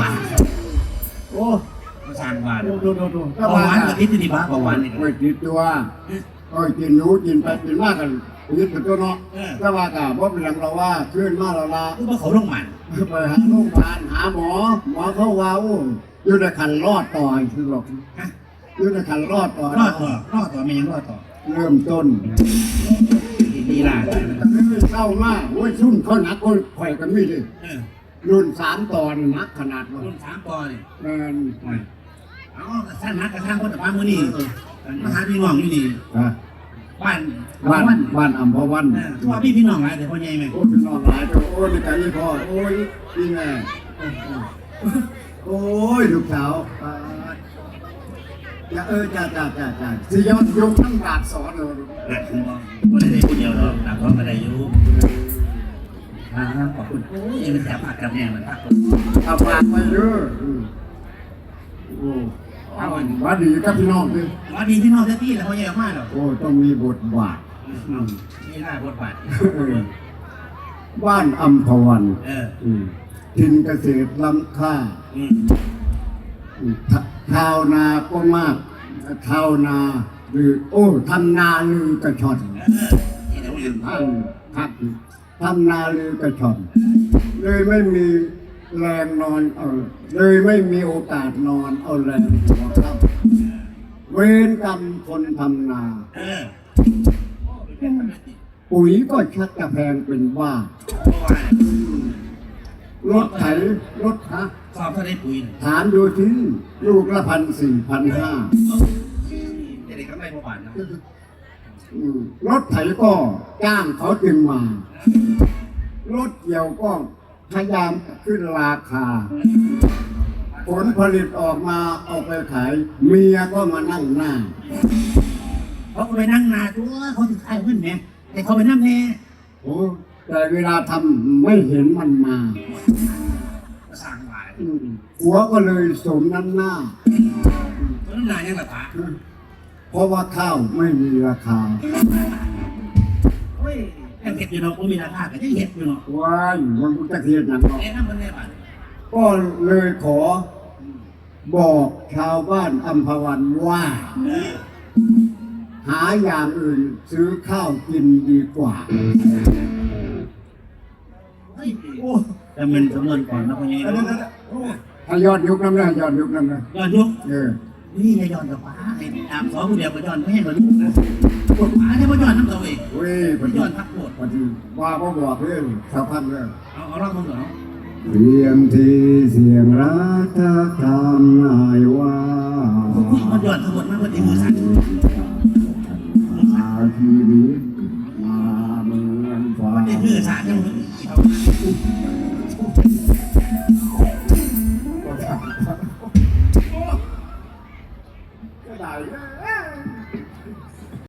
บ้าโอ้มาสร้างบ้านดูดูดูดูเบาหวานกับพิษนี่บ้าเบาหวานนี่โอ้ยกินตัวโอ้ยกินหนูกินไปกินมากกันยึดเป็นตัวเนาะแต่ว่ากะว่าเป็นหลังเราว่าขึ้นมาเราละคือว่าเขาลงมันไปหาโรงพยาบาลหาหมอ หมอเขาว่าโอ้อยู่ในขันรอดต่อยคือหรอกอยู่ในขันรอดต่อรอดต่อรอดต่อไม่ยังรอดต่อเริ่มต้นดีล่ะแต่ไม่เศร้ามากโอ้ยชุ่มเขาหนักคนข่อยกันไม่ดิเออ รุ่นสามตอนหนักขนาดว่ารุ่นสามปอนี่แม่นเอาสั้นนักกระทั่งคนแต่ป้ามือนี่มาหาพี่น้องอยู่นี่อะบ้านบ้านบ้านบ้านอัมพวันตัวพี่พี่น้องอะไรแต่พ่อใหญ่ไหมโอ้ยพี่น้องหลายตัวโอ้ยนี่กันนี่พ่อโอ้ยพี่แม่โอ้ยลูกสาวอ่าจะเออจ้าจ้าจ้าจ้าสิยอดยกทั้งบาทสอนเลยหนักคือว่าคนได้คนเดียวเราหนักท้องอะไรอ ยู่อ่าขอบคุณโอ้ยมันแสบปากกับแม่มันพักเอาฝากไปเยอะอืมโอ้เอาอันว่าดีกับพี่น้องดิว่าดีพี่น้องเจ้าที่แล้วพ่อใหญ่ออกมาหรอกโอ้ต้องมีบทบาทนี่น่าบทบาทบ้านอัมพวันเอออืมทินเกษตรล้ำค่าอืมอืมชชาวนาก็มากชาวนาหรือโอ้ทำนาลือกระชอนเออที่เราเรียนท่านครับ ทำนาลือกระชอนเลยไม่มีแรงนอนเอาเลยไม่มีโอกาสนอนเอาแรงหัวครับ เวรกรรมคนทำนาเออปุ๋ยก็ชักจะแพงเป็นบ้าเพราะว่ารถไถรถฮะสอบเท่าได้ปุ๋ยถามดูที่ลูกละพันสี่พันห้าจะได้กำไรบ่บาทนะ รถไถก็จ้างเขาจึงมา รถเกี่ยวก็พยายามขึ้นราคา ผลผลิตออกมาเอาไปขาย เมียก็มานั่งหน้า เขาก็ไปนั่งนาตัวเขาถึงขายขึ้นไงแต่เขาไปนั่งแน่โอ้แต่เวลาทำไม่เห็นมันมาสร้างหลายอืมหัวก็เลยสมน้ำหน้าต้นนายังหลับตาเพ ราะว่าข้าวไม่มีราคาเฮ้ยยังเห็ดอยู่เนาะก็มีราคาก็ยังเห็ดอยู่เนาะว้ายมันจะเทียนหนังเนาะไอ้นั่นมันแน่บาทก็เลยขอบอกชาวบ้านอัมพวันว่าเออหาอย่างอื่นซื้อข้าวกินดีกว่าเฮ้ยโอ้แต่มันจำนวนก่อนนะพ่อใหญ่เนาะถ้ายอดยุคน้ำนะยอดยุคน้ำนะย้อนยุกเออ นี่จะย้อนกับป้าไอ้ตามสองคนเดียวก็ย้อนไม่ให้มาลูกนะป้าจะมาย้อนน้ำตัวเองเว้ยปมันฏิย้อนพักโคตรปฏิว่าพ่อบอกเรื่องสาวพันเรื่องเอาเอาลองมึงก่อนเนาะเสียงที่เสียงรักถ้าทำนายว่าคุยมันย้อนทั้งหมดมันก็ตีมือสั่นมาชีวิตมาเหมือนฟ้ามันได้มือสั่นยังมือ